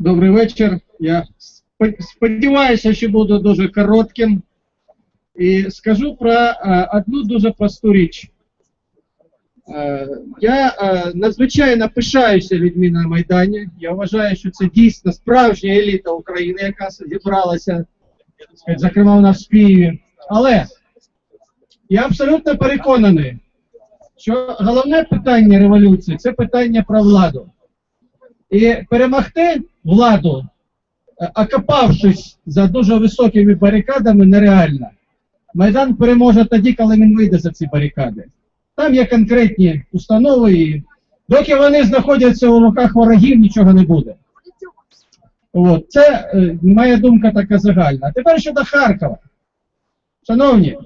Добрий вечір. Я сподіваюся, що буду дуже коротким. І скажу про е, одну дуже просту річ. Е, я е, надзвичайно пишаюся людьми на Майдані. Я вважаю, що це дійсно справжня еліта України, яка зібралася, зокрема у нас в Києві. Але я абсолютно переконаний, що головне питання революції це питання про владу. І перемогти владу, е, окопавшись за дуже високими барикадами, нереально. Майдан переможе тоді, коли він вийде за ці барикади. Там є конкретні установи, і доки вони знаходяться у руках ворогів, нічого не буде. От, це е, моя думка така загальна. Тепер щодо Харкова. Шановні,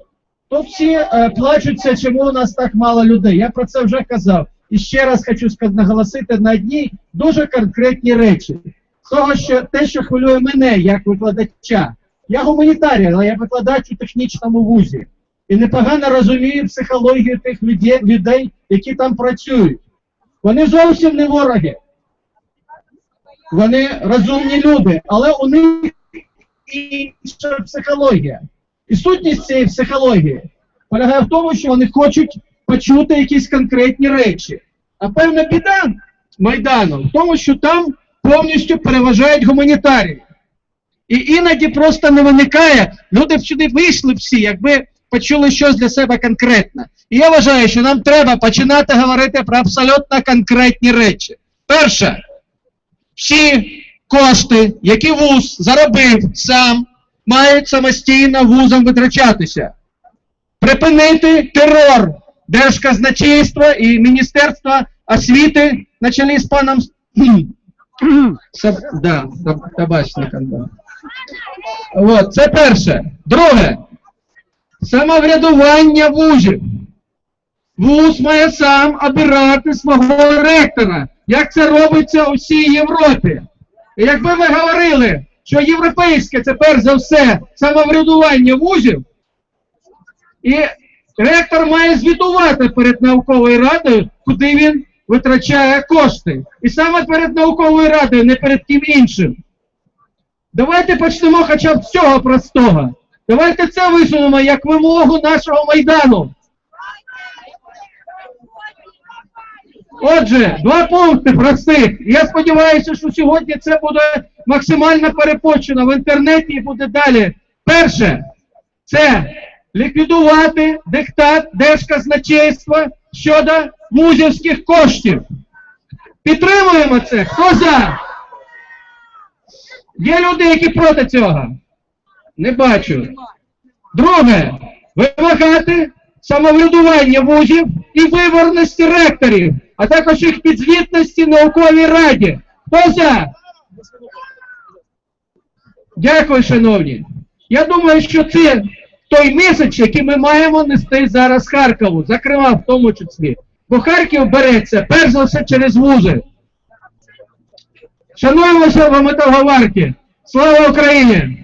тут всі е, плачуться, чому у нас так мало людей. Я про це вже казав. І ще раз хочу наголосити на одній дуже конкретні речі. Того, що те, що хвилює мене як викладача. Я гуманітарій, але я викладач у технічному вузі. І непогано розумію психологію тих людей, людей, які там працюють. Вони зовсім не вороги. Вони розумні люди, але у них інша психологія. І сутність цієї психології полягає в тому, що вони хочуть почути якісь конкретні речі. А певна біда Майдану в тому, що там повністю переважають гуманітарії. І іноді просто не виникає, люди сюди вийшли всі, якби почули щось для себе конкретне. І я вважаю, що нам треба починати говорити про абсолютно конкретні речі. Перше, всі кошти, які вуз заробив сам, мають самостійно вузом витрачатися. Припинити терор Держказначейства і Міністерства освіти на чолі з паном Саб... да, табачником. Да. От, це перше. Друге. Самоврядування вузів. Вуз має сам обирати свого ректора. Як це робиться у всій Європі. І якби ви говорили, що європейське це перш за все самоврядування вузів, і ректор має звітувати перед науковою радою, куди він витрачає кошти. І саме перед науковою радою, не перед ким іншим. Давайте почнемо хоча б з цього простого. Давайте це висунемо як вимогу нашого майдану. Отже, два пункти простих. Я сподіваюся, що сьогодні це буде максимально перепочено в інтернеті і буде далі. Перше, це ліквідувати диктат Держказначейства щодо вузівських коштів. Підтримуємо це. Хто за? Є люди, які проти цього? Не бачу. Друге, вимагати самоврядування вузів і виборності ректорів, а також їх підзвітності науковій раді. Хто за? Дякую, шановні. Я думаю, що це той меседж, який ми маємо нести зараз Харкову, зокрема в тому числі. Бо Харків береться перш за все через вузи. Шануємося в металговарки. Слава Україні!